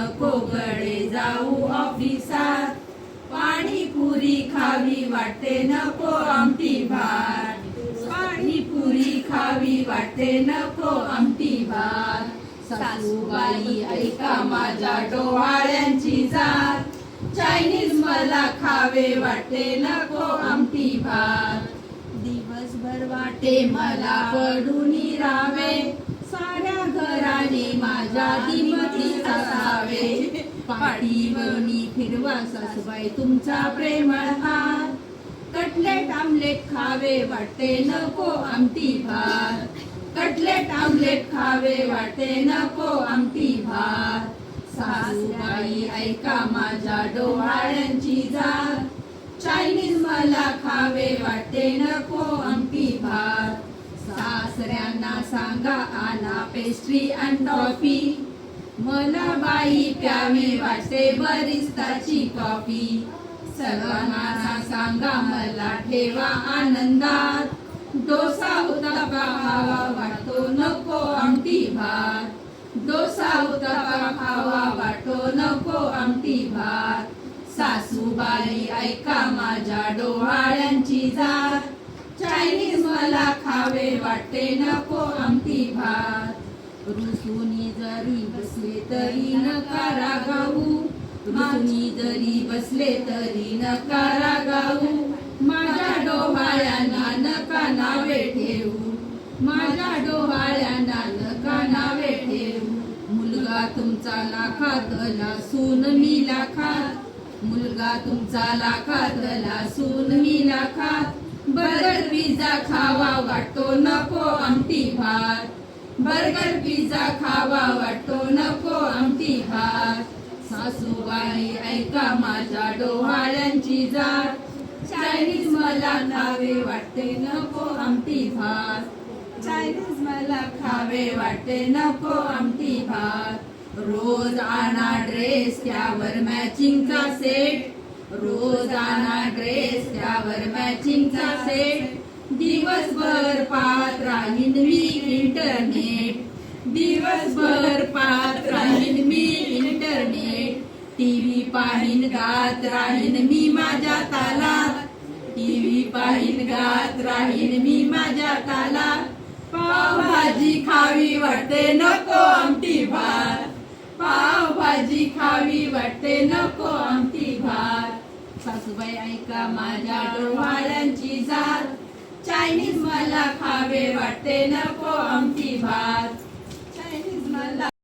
नकोकडे जाऊ ऑफिसात पाणीपुरी खावी वाटते नको आमटी भात. पाणीपुरी खावी वाटते नको आमटी भात. सासूबाई ऐका माझ्या डोहाळ्यांची जात. चायनीज मला खावे वाटते नको आमटी भात. दिवसभर वाटे मला पडून रावे. साऱ्या घराने माझ्या दिमतीचा सावे पाठीवरणी फिरवा सासूबाई तुमचा प्रेमळ हात कटलेट आमलेट खावे वाटते नको आमटी भात. कटलेट आमलेट खावे वाटते नको आमटी भात. सासूबाई ऐका माझ्या डोहाळ्यांची जात. चायनीज मला खावे वाटते नको आमटी भात. सासऱ्यांना सांगा आना पेस्ट्री आणि टॉफी मला बाई प्यावे वाटते बरिस्ताची कॉफी सर्वांना सांगा मला ठेवा आनंदात. डोसा उत्तपा खावा वाटतो नको आमटी भात. डोसा उत्तपा खावा वाटतो नको आमटी भात. सासूबाई ऐका माझ्या डोहाळ्यांची जात. चायनीज मला खावे वाटते नको आमटी भात. रुसूनी जरी बसले तरी नका रागावू रुसूनी जरी बसले तरी नका रागावू माझ्या डोहाळ्यांना नका नावे ठेवू. माझ्या डोहाळ्यांना नका नावे ठेवू. मुलगा तुमचा लाखातला सून मी लाखात. मुलगा तुमचा लाखातला सून मी लाखात. बर्गर पिझ्झा खावा वाटतो नको आमटी भात. बर्गर पिझ्झा खावा वाटतो नको आमटी भात. सासूबाई ऐका माझ्या डोहाळ्यांची जात. चायनीज मला खावे वाटते नको आमटी भात. चायनीज मला खावे वाटते नको आमटी भात. रोज आणा ड्रेस त्यावर मॅचिंगचा सेट रोज आणा ड्रेस त्यावर मॅचिंगचा सेट दिवसभर पाहत राहीन मी इंटरनेट दिवसभर पाहत राहीन मी इंटरनेट टीव्ही पाहीन गात राहीन मी माझ्या तालात. टीव्ही पाहीन गात राहीन मी माझ्या तालात. पावभाजी खावी वाटते नको आमटी भात. पावभाजी खावी वाटते नको आमटी भात. सासूबाई ऐका माझ्या डोळ्यांची जात. चायनीज मला खावे वाटते नको आमची भात. चायनीज मला